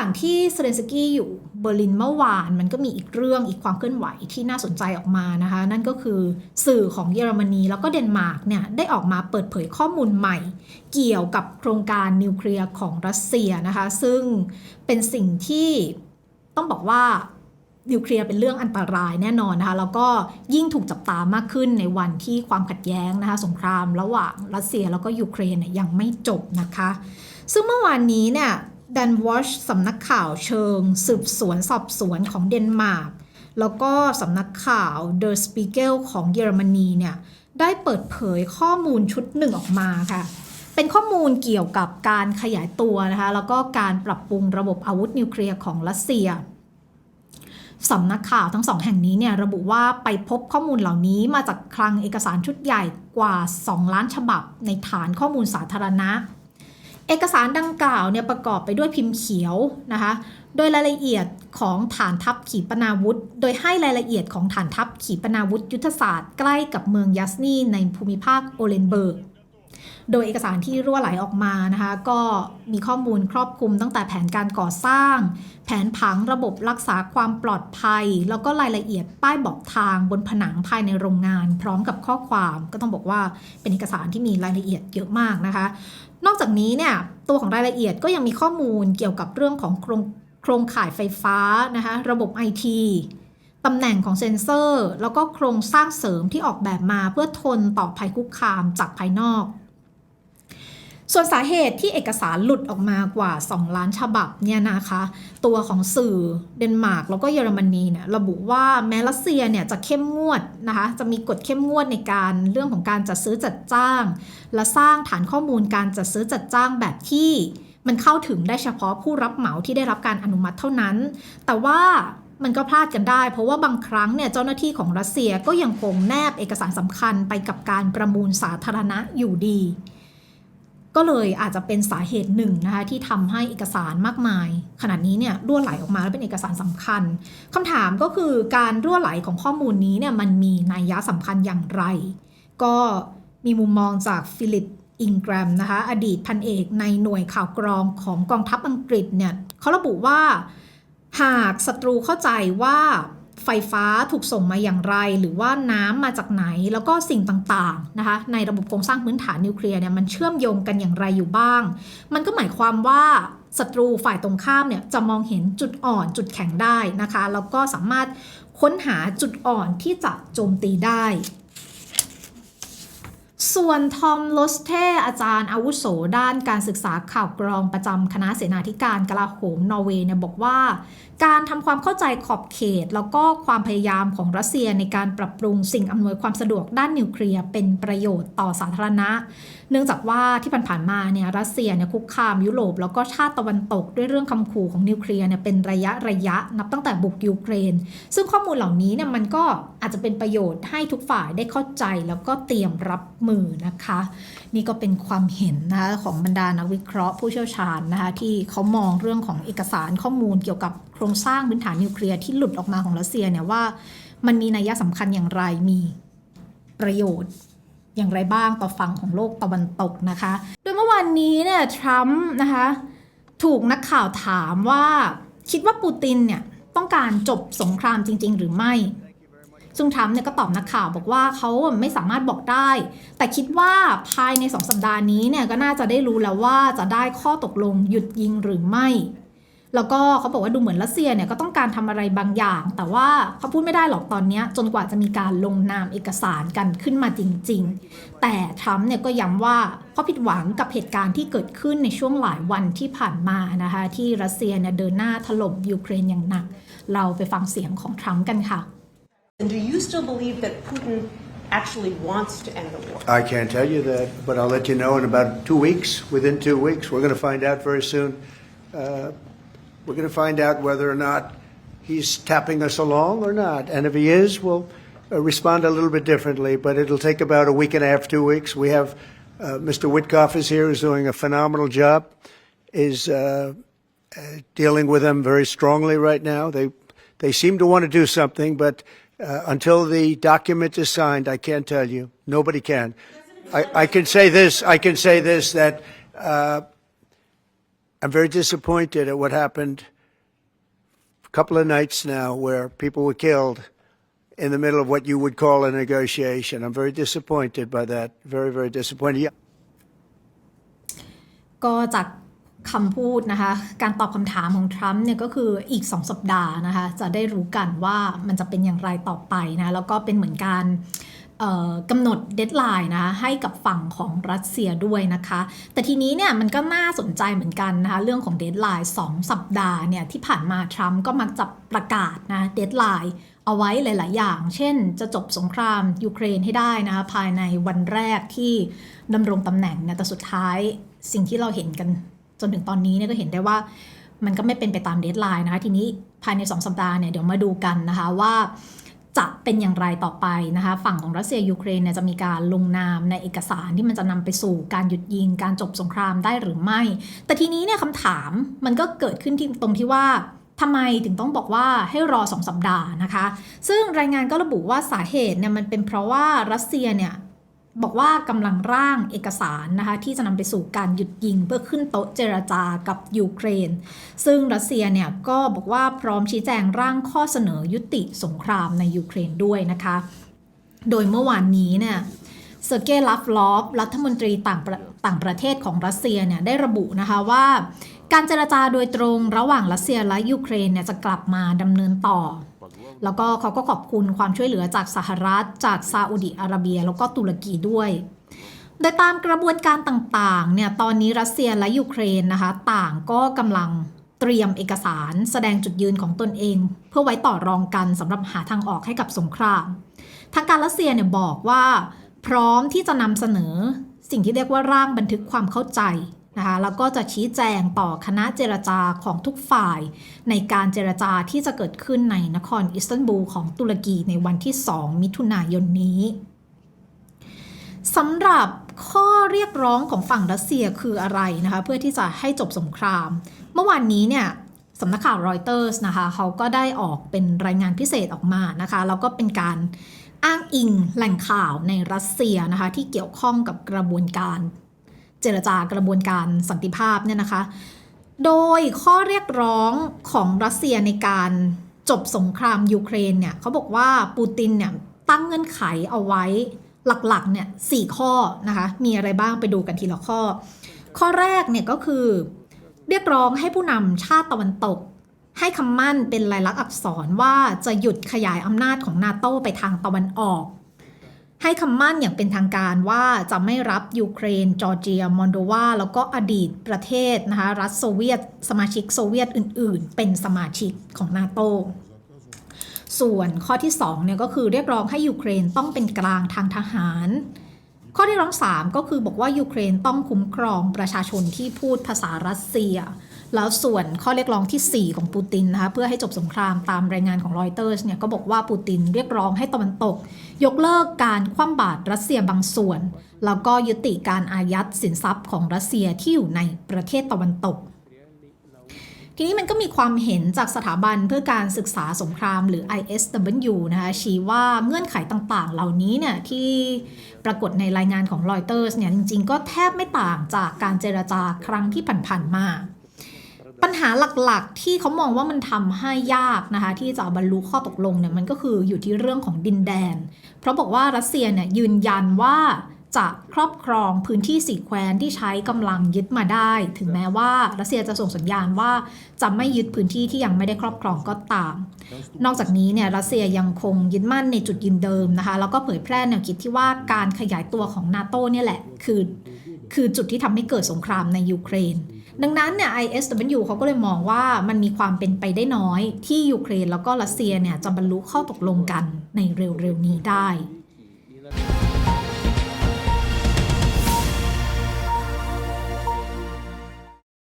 างที่เซเลนสกี้อยู่เบอร์ลินเมื่อวาน มันก็มีอีกเรื่องอีกความเคลื่อนไหวที่น่าสนใจออกมานะคะ นั่นก็คือสื่อของเยอรมนีแล้วก็เดนมาร์กเนี่ยได้ออกมาเปิดเผยข้อมูลใหม่ เกี่ยวกับโครงการนิวเคลียร์ของรัสเซียนะคะ ซึ่งเป็นสิ่งที่ต้องบอกว่านิวเคลียร์เป็นเรื่องอันตรายแน่นอนนะคะ แล้วก็ยิ่งถูกจับตามากขึ้นในวันที่ความขัดแย้งนะคะ สงครามระหว่างรัสเซียแล้วก็ยูเครนเนี่ยยังไม่จบนะคะ ซึ่งเมื่อวานนี้เนี่ย ดันวอชสำนักข่าวเชิง สืบสวนสอบสวนของเดนมาร์กแล้วก็สำนักข่าว Der Spiegel ของเยอรมนีเนี่ยได้เปิดเผยข้อมูลชุดหนึ่งออกมาค่ะ เป็นข้อมูลเกี่ยวกับการขยายตัวนะคะ แล้วก็การปรับปรุงระบบอาวุธนิวเคลียร์ของรัสเซียสำนักข่าวทั้งสองแห่งนี้เนี่ยระบุว่าไปพบข้อมูลเหล่านี้มาจากคลังเอกสารชุดใหญ่กว่า 2 ล้านฉบับในฐานข้อมูลสาธารณะ เอกสารดังกล่าวเนี่ยประกอบไปด้วยพิมพ์เขียวนะคะ โดยรายละเอียดของฐานทัพขีปนาวุธ โดยให้รายละเอียดของฐานทัพขีปนาวุธ ยุทธศาสตร์ใกล้กับเมืองยัสนีในภูมิภาคโอเลนเบิร์ก โดยเอกสารที่รั่วไหลออกมานะคะ ก็มีข้อมูลครอบคลุมตั้งแต่แผนการก่อสร้าง แผนผังระบบรักษาความปลอดภัย แล้วก็รายละเอียดป้ายบอกทางบนผนังภายในโรงงาน พร้อมกับข้อความก็ต้องบอกว่าเป็นเอกสารที่มีรายละเอียดเยอะมากนะคะ นอกจากนี้เนี่ยตัวของรายละเอียดก็ยังมีข้อมูลเกี่ยวกับเรื่องของโครงโครงข่ายไฟฟ้านะคะระบบ IT ตำแหน่งของเซ็นเซอร์ แล้วก็โครงสร้างเสริมที่ออกแบบมาเพื่อทนต่อภัยคุกคามจากภายนอก ส่วนสาเหตุที่เอกสารหลุดออกมากว่า 2 ล้านฉบับเนี่ยนะคะ ตัวของสื่อเดนมาร์กแล้วก็เยอรมนีเนี่ยระบุว่าแม้รัสเซียเนี่ยจะเข้มงวดนะคะจะมีกฎเข้มงวดในการเรื่องของการจัดซื้อจัดจ้าง และสร้างฐานข้อมูลการจัดซื้อจัดจ้างแบบที่มันเข้าถึงได้เฉพาะผู้รับเหมาที่ได้รับการอนุมัติเท่านั้น แต่ว่ามันก็พลาดกันได้ เพราะว่าบางครั้งเนี่ยเจ้าหน้าที่ของรัสเซียก็ยังคงแนบเอกสารสำคัญไปกับการประมูลสาธารณะอยู่ดี ก็เลยอาจจะเป็นสาเหตุหนึ่งนะคะที่ทำให้เอกสารมากมาย ขนาดนี้เนี่ยรั่วไหลออกมาแล้วเป็นเอกสารสำคัญคำถามก็คือการรั่วไหลของข้อมูลนี้เนี่ยมันมีนัยยะสำคัญอย่างไร ก็มีมุมมองจากฟิลิปอิงแกรมนะคะอดีตพันเอกในหน่วยข่าวกรองของกองทัพอังกฤษเนี่ยเขาระบุว่า หากศัตรูเข้าใจว่า ไฟฟ้าถูกส่งมาอย่างไร หรือว่าน้ำมาจากไหนแล้วก็สิ่งต่างๆนะคะในระบบโครงสร้างพื้นฐานนิวเคลียร์เนี่ยมันเชื่อมโยงกันอย่างไรอยู่บ้าง มันก็หมายความว่าศัตรูฝ่ายตรงข้ามเนี่ยจะมองเห็นจุดอ่อนจุดแข็งได้นะคะแล้วก็สามารถค้นหาจุดอ่อนที่จะโจมตีได้ ส่วนทอมโลสเทอาจารย์อาวุโสด้านการศึกษาข่าวกรองประจำคณะเสนาธิการกลาโหมนอร์เวย์เนี่ยบอกว่า การทำความเข้าใจขอบเขต แล้วก็ความพยายามของรัสเซียในการปรับปรุงสิ่งอำนวยความสะดวกด้านนิวเคลียร์เป็นประโยชน์ต่อสาธารณะ เนื่องจากว่าที่ผ่านๆมาเนี่ยรัสเซียเนี่ยคุกคามยุโรปแล้วก็ชาติตะวันตกด้วยเรื่องคำขู่ของนิวเคลียร์เนี่ยเป็นระยะระยะนับตั้งแต่บุกยูเครน ซึ่งข้อมูลเหล่านี้เนี่ยมันก็อาจจะเป็นประโยชน์ให้ทุกฝ่ายได้เข้าใจแล้วก็เตรียมรับมือนะคะ นี่ก็เป็นความเห็นนะคะของบรรดานักวิเคราะห์ผู้เชี่ยวชาญนะคะที่เขามองเรื่องของเอกสารข้อมูลเกี่ยวกับ ครงสร้างพื้นฐานนิวเคลียร์ที่หลุดออกมาของรัสเซียเนี่ยว่ามันมีนัยสำคัญอย่างไรมีประโยชน์อย่างไรบ้างต่อฝั่งของโลกตะวันตกนะคะ โดยเมื่อวานนี้เนี่ยทรัมป์นะคะถูกนักข่าวถามว่าคิดว่าปูตินเนี่ยต้องการจบสงครามจริง ๆ หรือไม่ ซึ่งทรัมป์เนี่ยก็ตอบนักข่าวบอกว่าเขาไม่สามารถบอกได้ แต่คิดว่าภายในสองสัปดาห์นี้เนี่ยก็น่าจะได้รู้แล้วว่าจะได้ข้อตกลงหยุดยิงหรือไม่ แล้วก็เขาบอกว่าดูเหมือนรัสเซียเนี่ยก็ต้องการทำอะไรบางอย่าง แต่ว่าเขาพูดไม่ได้หรอกตอนนี้จนกว่าจะมีการลงนามเอกสารกันขึ้นมาจริง ๆ แต่ทรัมป์เนี่ยก็ย้ำว่าเขาผิดหวังกับเหตุการณ์ที่เกิดขึ้นในช่วงหลายวันที่ผ่านมานะคะที่รัสเซียเนี่ยเดินหน้าถล่มยูเครนอย่างหนัก เราไปฟังเสียงของทรัมป์กันค่ะ And do you still believe that Putin actually wants to end the war? I can't tell you that, but I'll let you know in about two weeks. Within two weeks, we're going to find out very soon. Uh, we're going to find out whether or not he's tapping us along or not. And if he is, we'll uh, respond a little bit differently. But it'll take about a week and a half, two weeks. We have uh, Mr. Witkoff is here, who's doing a phenomenal job. Is uh, uh, dealing with them very strongly right now. They they seem to want to do something, but uh, until the document is signed, I can't tell you. Nobody can. I, I can say this. I can say this that uh, I'm very disappointed at what happened a couple of nights now where people were killed in the middle of what you would call a negotiation. I'm very disappointed by that. Very, very disappointed. Yeah. ก็จากคำพูดนะคะ การตอบคำถามของทรัมป์เนี่ยก็คืออีก 2 สัปดาห์นะคะ จะได้รู้กันว่ามันจะเป็นอย่างไรต่อไปนะ แล้วก็เป็นเหมือนการเอ่อ กำหนดเดทไลน์นะคะให้กับฝั่งของรัสเซียด้วยนะคะ แต่ทีนี้เนี่ยมันก็น่าสนใจเหมือนกันนะคะเรื่องของเดทไลน์2สัปดาห์เนี่ยที่ผ่านมาทรัมป์ก็มักจะประกาศนะเดทไลน์เอาไว้หลาย ๆ อย่าง เช่น จะจบสงครามยูเครนให้ได้นะคะภายในวันแรกที่ดำรงตำแหน่งเนี่ยแต่สุดท้ายสิ่งที่เราเห็นกันจนถึงตอนนี้เนี่ยก็เห็นได้ว่ามันก็ไม่เป็นไปตามเดทไลน์นะคะทีนี้ภายใน 2 สัปดาห์เนี่ยเดี๋ยวมาดูกันนะคะว่า จะเป็นอย่างไรต่อไปนะคะฝั่งของรัสเซียยูเครนเนี่ยจะมีการลงนามในเอกสารที่มันจะนำไปสู่การหยุดยิงการจบสงครามได้หรือไม่ แต่ทีนี้เนี่ยคำถามมันก็เกิดขึ้นที่ตรงที่ว่าทำไมถึงต้องบอกว่าให้รอ 2 สัปดาห์นะคะ ซึ่งรายงานก็ระบุว่าสาเหตุเนี่ยมันเป็นเพราะว่ารัสเซียเนี่ย บอกว่ากำลังร่างเอกสารนะคะที่จะนำไปสู่การหยุดยิงเพื่อขึ้นโต๊ะเจรจากับยูเครน ซึ่งรัสเซียเนี่ยก็บอกว่าพร้อมชี้แจงร่างข้อเสนอยุติสงครามในยูเครนด้วยนะคะ โดยเมื่อวานนี้เนี่ยเซอร์เกย์ลัฟลอฟรัฐมนตรีต่างประต่างประเทศของรัสเซียเนี่ยได้ระบุนะคะว่า การเจรจาโดยตรงระหว่างรัสเซียและยูเครนเนี่ยจะกลับมาดำเนินต่อ แล้วก็เขาก็ขอบคุณความช่วยเหลือจากสหรัฐ จากซาอุดิอาระเบีย แล้วก็ตุรกีด้วย โดยตามกระบวนการต่างๆ เนี่ย ตอนนี้รัสเซียและยูเครนนะคะ ต่างก็กำลังเตรียมเอกสารแสดงจุดยืนของตนเอง เพื่อไว้ต่อรองกันสำหรับหาทางออกให้กับสงคราม ทางการรัสเซียเนี่ยบอกว่า พร้อมที่จะนำเสนอสิ่งที่เรียกว่าร่างบันทึกความเข้าใจ นะคะแล้วก็จะชี้แจงต่อคณะเจรจาของทุกฝ่าย ในการเจรจาที่จะเกิดขึ้นในนครอิสตันบูลของตุรกีในวันที่ 2 มิถุนายนนี้สำหรับข้อเรียกร้องของฝั่งรัสเซียคืออะไรนะคะเพื่อที่จะให้จบสงคราม เมื่อวานนี้เนี่ยสำนักข่าวรอยเตอร์สนะคะเขาก็ได้ออกเป็นรายงานพิเศษออกมานะคะแล้วก็เป็นการอ้างอิงแหล่งข่าวในรัสเซียนะคะที่เกี่ยวข้องกับกระบวนการ เจรจากระบวนการสันติภาพเนี่ยนะคะ โดยข้อเรียกร้องของรัสเซียในการจบสงครามยูเครนเนี่ยเขาบอกว่าปูตินเนี่ยตั้งเงื่อนไขเอาไว้หลักๆเนี่ยสี่ข้อนะคะมีอะไรบ้างไปดูกันทีละข้อ ข้อแรกเนี่ยก็คือ เรียกร้องให้ผู้นำชาติตะวันตก ให้คำมั่นเป็นลายลักษณ์อักษรว่าจะหยุดขยายอำนาจของนาโตไปทางตะวันออก ให้คำมั่นอย่างเป็นทางการว่าจะไม่รับยูเครน จอร์เจีย มอนโดวา แล้วก็อดีตประเทศนะคะรัฐโซเวียต สมาชิกโซเวียตอื่น ๆ เป็นสมาชิกของนาโตส่วนข้อที่2เนี่ยก็คือเรียกร้องให้ยูเครนต้องเป็นกลางทางทหาร ข้อที่ร้อง3ก็คือบอกว่ายูเครนต้องคุ้มครองประชาชนที่พูดภาษารัสเซีย แล้วส่วนข้อเรียกร้องทีสี่ 4 ของปูตินนะคะเพื่อให้จบสงครามตามรายงานของรอยเตอร์สเนี่ยก็บอกว่าปูตินเรียกร้องให้ตะวันตก ยกเลิกการคว่ำบาตรรัสเซียบางส่วน แล้วก็ยุติการอายัดสินทรัพย์ของรัสเซียที่อยู่ในประเทศตะวันตกทีนี้มันก็มีความเห็นจากสถาบันเพื่อการศึกษาสงครามหรือ ISW นะคะชี้ว่าเงื่อนไขต่างๆ เหล่านี้เนี่ยที่ปรากฏในรายงานของรอยเตอร์สเนี่ยจริงๆ ก็แทบไม่ต่างจากการเจรจาครั้งที่ผ่านๆมา ปัญหาหลักๆ ที่เขามองว่ามันทำให้ยากนะคะที่จะบรรลุข้อตกลงเนี่ยมันก็คืออยู่ที่เรื่องของดินแดน เพราะบอกว่ารัสเซียเนี่ยยืนยันว่าจะครอบครองพื้นที่สีแคว้นที่ใช้กำลังยึดมาได้ ถึงแม้ว่ารัสเซียจะส่งสัญญาณว่าจะไม่ยึดพื้นที่ที่ยังไม่ได้ครอบครองก็ตาม นอกจากนี้เนี่ยรัสเซียยังคงยึดมั่นในจุดยืนเดิมนะคะแล้วก็เผยแพร่แนวคิดที่ว่าการขยายตัวของนาโตเนี่ยแหละคือคือจุดที่ทำให้เกิดสงครามในยูเครน ดังนั้นเนี่ย ISW เขาก็เลยมองว่ามันมีความเป็นไปได้น้อย ที่ยูเครนแล้วก็รัสเซียเนี่ยจะบรรลุข้อตกลงกันในเร็วๆนี้ได้